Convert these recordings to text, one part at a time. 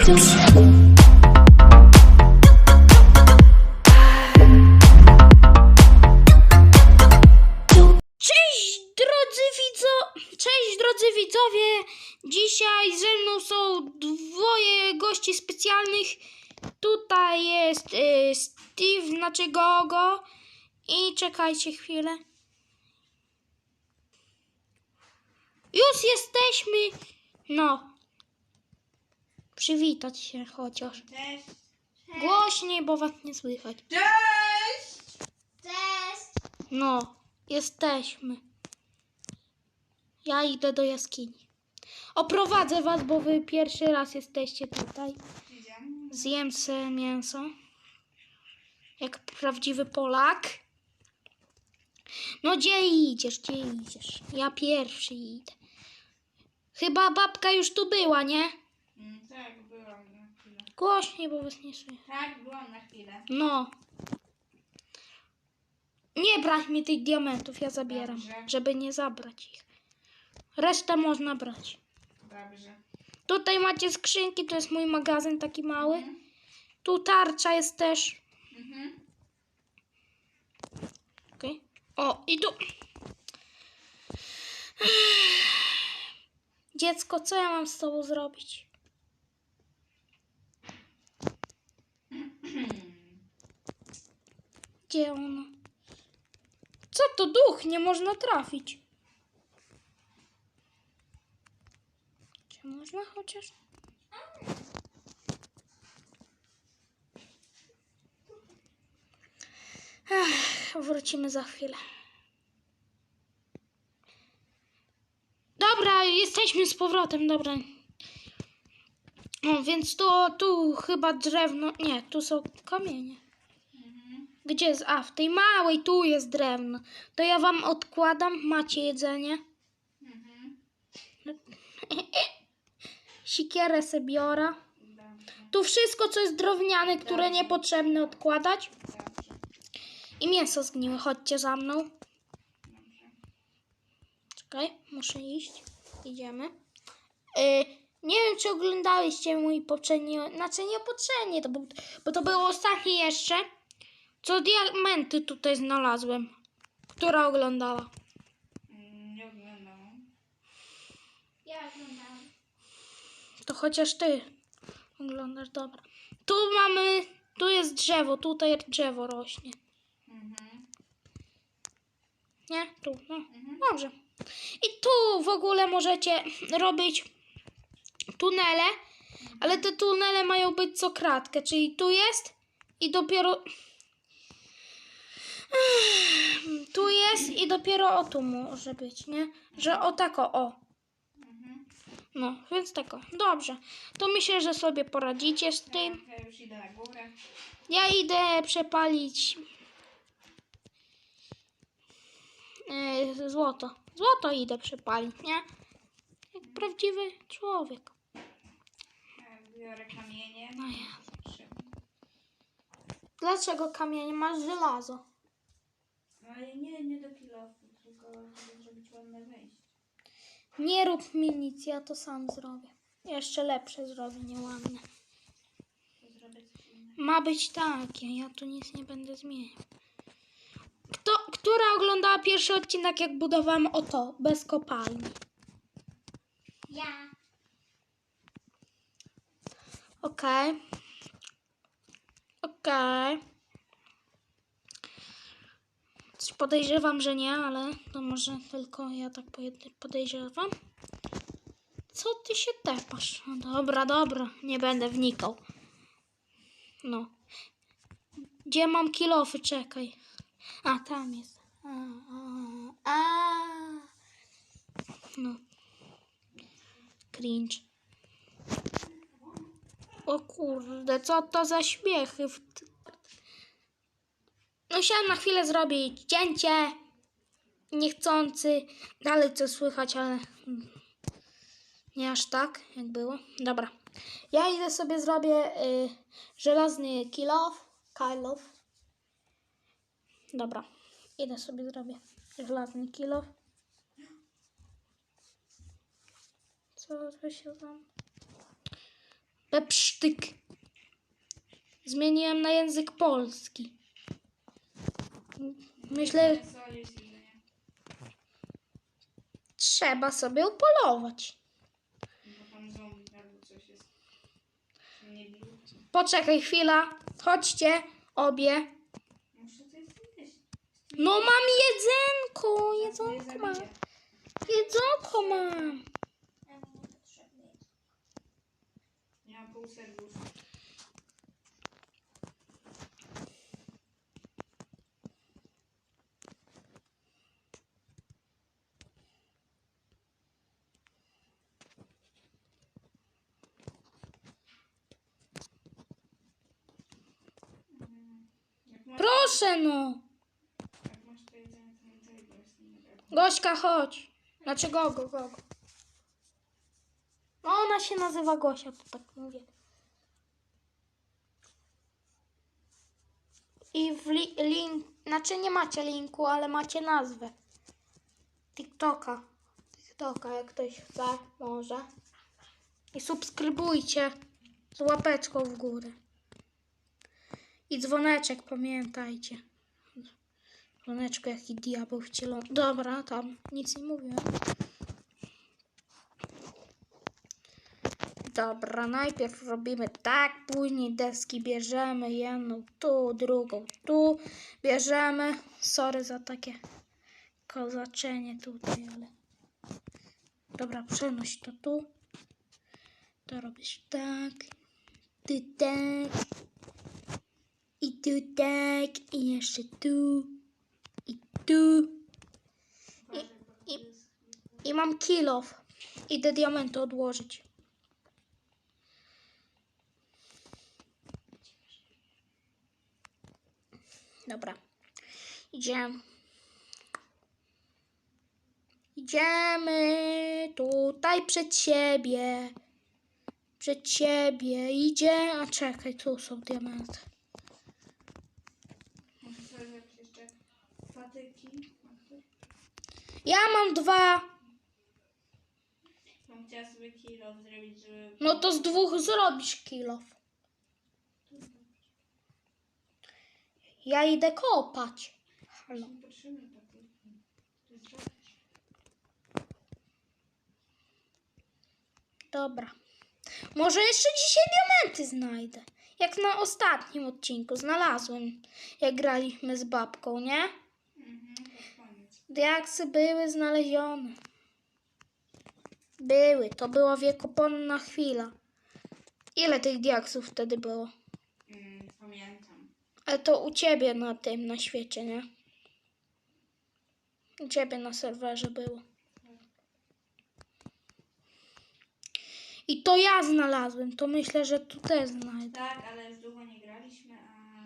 Cześć drodzy widzo... Cześć drodzy widzowie! Dzisiaj ze mną są dwoje gości specjalnych. Tutaj jest y, Steve, znaczy Gogo. I czekajcie chwilę. Już jesteśmy! No. Przywitać się chociaż. Cześć. Głośniej, bo was nie słychać. Cześć. Cześć! No, jesteśmy. Ja idę do jaskini. Oprowadzę was, bo wy pierwszy raz jesteście tutaj. Zjem se mięso. Jak prawdziwy Polak. No gdzie idziesz, gdzie idziesz? Ja pierwszy idę. Chyba babka już tu była, nie? Mm, tak, byłam na chwilę. Głośniej, bo was nie. Tak, byłam na chwilę. No. Nie brać mi tych diamentów, ja zabieram, Dobrze. żeby nie zabrać ich. Resztę można brać. Dobrze. Tutaj macie skrzynki, to jest mój magazyn taki mały. Mhm. Tu tarcza jest też. Mhm. Okej. O, i tu. Dziecko, co ja mam z tobą zrobić? Gdzie ono? Co to duch? Nie można trafić. Czy można chociaż? Ech, wrócimy za chwilę. Dobra, jesteśmy z powrotem, dobra. No, więc to tu chyba drewno. Nie, tu są kamienie. Gdzie jest? A, w tej małej tu jest drewno. To ja wam odkładam, macie jedzenie. Mhm. Sikierę se biorę. Tu wszystko, co jest drewniane, które niepotrzebne odkładać. I mięso zgniłe. Chodźcie za mną. Czekaj, muszę iść. Idziemy. Y, nie wiem, czy oglądaliście mój poprzedni, znaczy nie poprzedni, to był, bo to było ostatnie jeszcze, co diamenty tutaj znalazłem. Która oglądała? Mm, Nie oglądałam. Ja oglądałam. To chociaż ty oglądasz, dobra. Tu mamy, tu jest drzewo, tutaj drzewo rośnie. Mhm. Nie? Tu, no. Mhm. Dobrze. I tu w ogóle możecie robić tunele, ale te tunele mają być co kratkę, czyli tu jest i dopiero tu jest i dopiero o tu może być, nie? Że o tako, o. Mhm. No, więc tako. Dobrze. To myślę, że sobie poradzicie z tym. Ja już idę na górę. Ja idę przepalić yy, złoto. Złoto idę przepalić, nie? Jak prawdziwy człowiek. Ja biorę kamienie. No ja. Dlaczego kamienie masz żelazo? Ale nie, nie do kilofu, tylko żeby zrobić ładne wejście. Nie rób mi nic, ja to sam zrobię. Jeszcze lepsze zrobię, nieładne. To zrobię coś innego. Ma być takie, ja tu nic nie będę zmieniał. Kto, która oglądała pierwszy odcinek, jak budowałem o to, bez kopalni? Ja. Okej. Okej. Podejrzewam, że nie, ale to może tylko ja tak podejrzewam. Co ty się tepasz? No dobra, dobra, nie będę wnikał. No. Gdzie mam kilofy? Czekaj. A, tam jest. A, a, a. No. Cringe. O kurde, co to za śmiechy? w t- No na chwilę zrobić cięcie. Niechcący. Dalej co słychać, ale nie aż tak, jak było. Dobra. Ja idę sobie zrobię y, żelazny kill off. Dobra. Idę sobie zrobię żelazny kill. Co by się tam... Pepsztyk. Zmieniłem na język polski. Myślę, trzeba sobie upolować. Poczekaj chwila. Chodźcie, obie. No mam jedzenko, jedzonko mam. Jedzonko mam. Ja. Mm, Jak masz, Proszę no. Gośka, chodź. Znaczy Gogo, Gogo. No ona się nazywa Gosia, to tak mówię. I w li- link, znaczy nie macie linku, ale macie nazwę. TikToka. TikToka, jak ktoś chce, może. I subskrybujcie z łapeczką w górę. I dzwoneczek, pamiętajcie. Żoneczko, jaki diabeł wcielony. Dobra, tam nic nie mówiłem. Dobra, najpierw robimy tak, później deski bierzemy, jedną tu, drugą tu, bierzemy. Sorry za takie kozaczenie tutaj, ale... Dobra, przenoś to tu. To robisz tak, tu tak, i tu tak, i jeszcze tu. I tu. I- jest- I mam kilof. Idę diamenty odłożyć. Dobra. Idziemy. Idziemy tutaj przed siebie. Przed siebie idzie. A czekaj, tu są diamenty. Muszę sobie zrobić jeszcze patyki. Ja mam dwa. Mam chciała sobie kilo zrobić, żeby... No to z dwóch zrobisz kilof. Ja idę kopać. Halo. Patyki. To jest. Dobra. Może jeszcze dzisiaj diamenty znajdę. Jak na ostatnim odcinku znalazłem, jak graliśmy z babką, nie? Mhm, koniec. Diaksy były znalezione. Były, to była wiekoponna chwila. Ile tych diaksów wtedy było? Mm, pamiętam. Ale to u ciebie na tym, na świecie, nie? U ciebie na serwerze było. I to ja znalazłem, to myślę, że tu też znajdę. Tak, ale już długo nie graliśmy, a...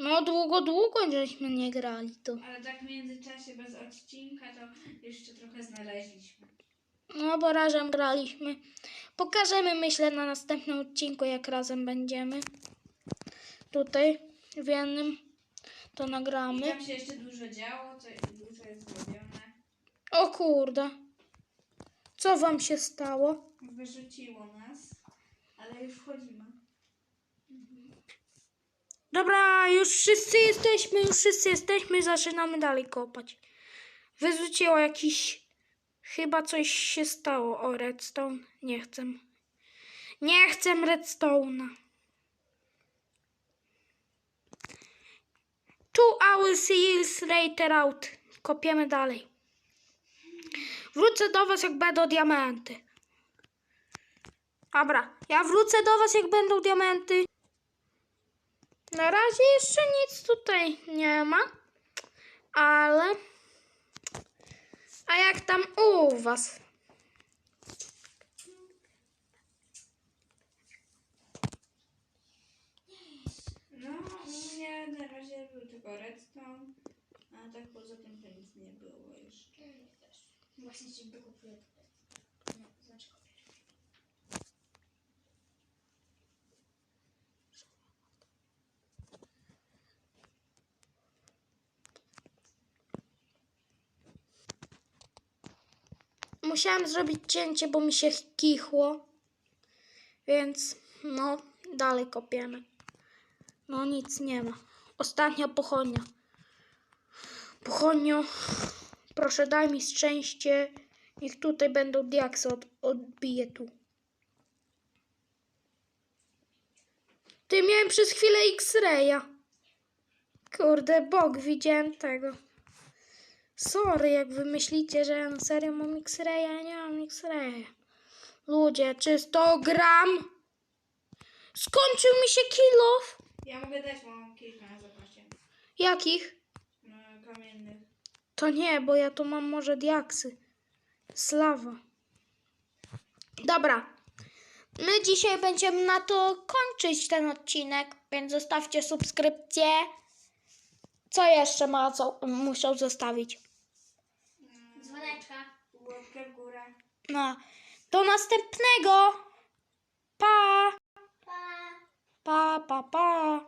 No długo, długo żeśmy nie grali tu. Ale tak w międzyczasie bez odcinka to jeszcze trochę znaleźliśmy. No bo razem graliśmy. Pokażemy myślę na następnym odcinku, jak razem będziemy. Tutaj w jednym to I nagramy. tam się jeszcze dużo działo, to dużo jest zrobione. O kurde. Co wam się stało? Wyrzuciło nas, ale już wchodzimy. Dobra, już wszyscy jesteśmy, już wszyscy jesteśmy, zaczynamy dalej kopać. Wyrzuciło jakiś... Chyba coś się stało. O, redstone. Nie chcę. Nie chcę redstone'a. Two hours seals later out. Kopiemy dalej. Wrócę do was, jak będą diamenty. Dobra, ja wrócę do was, jak będą diamenty. Na razie jeszcze nic tutaj nie ma, ale. A jak tam u was? No, u mnie na razie był tylko redstone, a tak poza tym to nic nie było jeszcze. Właśnie ci wykupuję tutaj. No, znaczy kopię. Musiałam zrobić cięcie, bo mi się kichło. Więc no, dalej kopiemy. No nic nie ma. Ostatnia pochodnia. Pochodnio, proszę daj mi szczęście. Niech tutaj będą diaksy, od, odbiję tu. Ty miałem przez chwilę X-raya. Kurde, Bóg, widziałem tego. Sorry, jak wy myślicie, że ja na serio mam X-raya, ja nie mam X-raya. Ludzie, czysto gram. Skończył mi się kilof. Ja mogę dać, mam kilka na zapasie. Jakich? No, kamiennych. To nie, bo ja tu mam może diaksy. Slawa. Dobra. My dzisiaj będziemy na to kończyć ten odcinek, więc zostawcie subskrypcję. Co jeszcze ma co muszą zostawić? Dzwoneczka. Łapkę w górę. No. Do następnego. Pa. Pa. Pa, pa, pa.